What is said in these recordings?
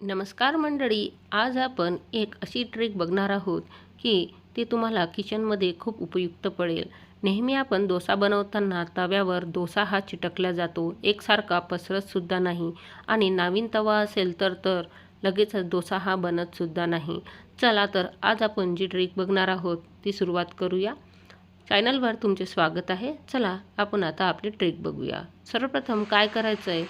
नमस्कार मंडळी आज आपण एक अशी ट्रिक बघणार आहोत की ती तुम्हाला किचनमध्ये खूप उपयुक्त पडेल. नेहमी आपण डोसा बनवताना तव्यावर डोसा हा चिटकला जातो. एकसारखा पसरतसुद्धा नाही आणि नवीन तवा असेल तर तर लगेचच डोसा हा बनतसुद्धा नाही. चला तर आज आपण जी ट्रिक बघणार आहोत ती सुरुवात करूया. चॅनलवर तुमचे स्वागत आहे. चला आपण आता आपली ट्रिक बघूया. सर्वप्रथम काय करायचं आहे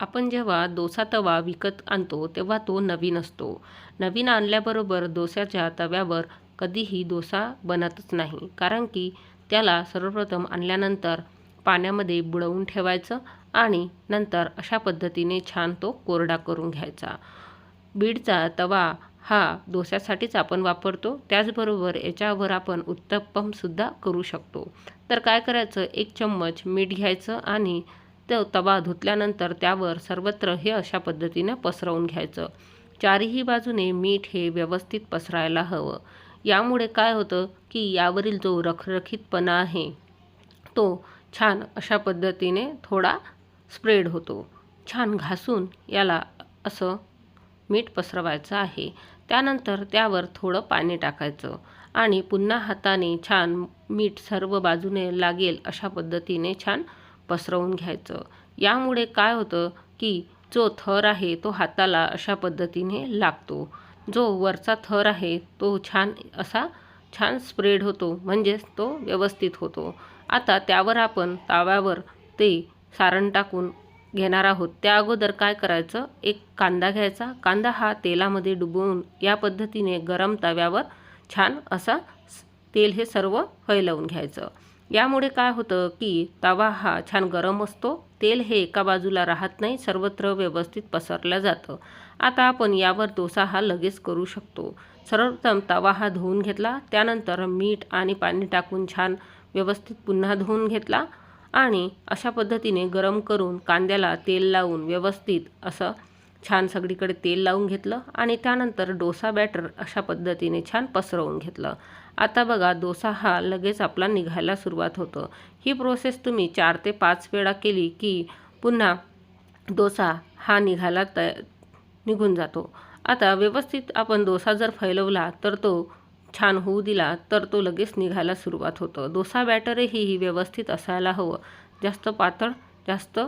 आपण जेव्हा डोसा तवा विकत आणतो तेव्हा तो नवीन असतो. नवीन आणल्याबरोबर डोस्याच्या तव्यावर कधीही डोसा बनतच नाही कारण की त्याला सर्वप्रथम आणल्यानंतर पाण्यामध्ये बुडवून ठेवायचं आणि नंतर अशा पद्धतीने छान तो कोरडा करून घ्यायचा. बीडचा तवा हा डोस्यासाठीच आपण वापरतो त्याचबरोबर याच्यावर आपण उत्तप्पमसुद्धा करू शकतो. तर काय करायचं? एक चम्मच मीठ घ्यायचं आणि तो तवा धुतल्यानंतर त्यावर सर्वत्र हे अशा पद्धतीने पसरवून घ्यायचं. चारही बाजूने मीठ हे व्यवस्थित पसरायला हवं. यामुळे काय होतं की यावरील जो रखरखीतपणा आहे तो छान अशा पद्धतीने थोडा स्प्रेड होतो. छान घासून याला असं मीठ पसरवायचं आहे. त्यानंतर त्यावर थोडं पाणी टाकायचं आणि पुन्हा हाताने छान मीठ सर्व बाजूने लागेल अशा पद्धतीने छान पसरवून घ्यायचं. यामुळे काय होतं की जो थर आहे तो हाताला अशा पद्धतीने लागतो. जो वरचा थर आहे तो छान असा छान स्प्रेड होतो म्हणजेच तो व्यवस्थित होतो. आता त्यावर आपण ताव्यावर ते सारण टाकून घेणार आहोत. त्या अगोदर काय करायचं? एक कांदा घ्यायचा. कांदा हा तेलामध्ये डुबवून या पद्धतीने गरम तव्यावर छान असा तेल हे सर्व फैलवून घ्यायचं. यामुळे काय होतं की तवा हा छान गरम असतो. तेल हे एका बाजूला राहत नाही सर्वत्र व्यवस्थित पसरलं जातं. आता आपण यावर डोसा हा लगेच करू शकतो. सर्वप्रथम तवा हा धुवून घेतला. त्यानंतर मीठ आणि पाणी टाकून छान व्यवस्थित पुन्हा धुवून घेतला आणि अशा पद्धतीने गरम करून कांद्याला तेल लावून व्यवस्थित असं छान सगळीकडे तेल लावून घेतलं आणि त्यानंतर डोसा बॅटर अशा पद्धतीने छान पसरवून घेतलं. आता बघा डोसा हा लगेच आपला निघायला सुरुवात होतं. ही प्रोसेस तुम्ही चार ते पाच वेळा केली की पुन्हा डोसा हा निघायला तया निघून जातो. आता व्यवस्थित आपण डोसा जर फैलवला तर तो छान होऊ दिला तर तो लगेच निघायला सुरुवात होतं. डोसा बॅटरही ही व्यवस्थित असायला हवं. जास्त पातळ जास्त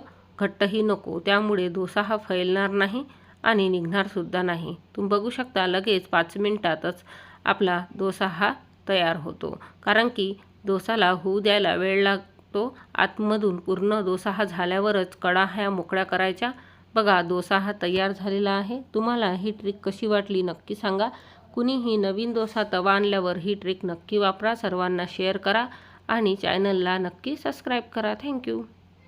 घट्टही नको त्यामुळे डोसा हा फैलणार नाही आणि निघणारसुद्धा नाही. तुम्ही बघू शकता लगेच पाच मिनटातच आपला डोसा हा तयार होतो. कारण की डोसाला होऊ द्यायला वेळ लागतो. आतमधून पूर्ण डोसा हा झाल्यावरच कडा ह्या मोकळ्या करायच्या. बघा डोसा हा तयार झालेला आहे. तुम्हाला ही ट्रिक कशी वाटली नक्की सांगा. कुणीही नवीन डोसा तवा आणल्यावर ही ट्रिक नक्की वापरा. सर्वांना शेअर करा आणि चॅनलला नक्की सबस्क्राईब करा. थँक्यू.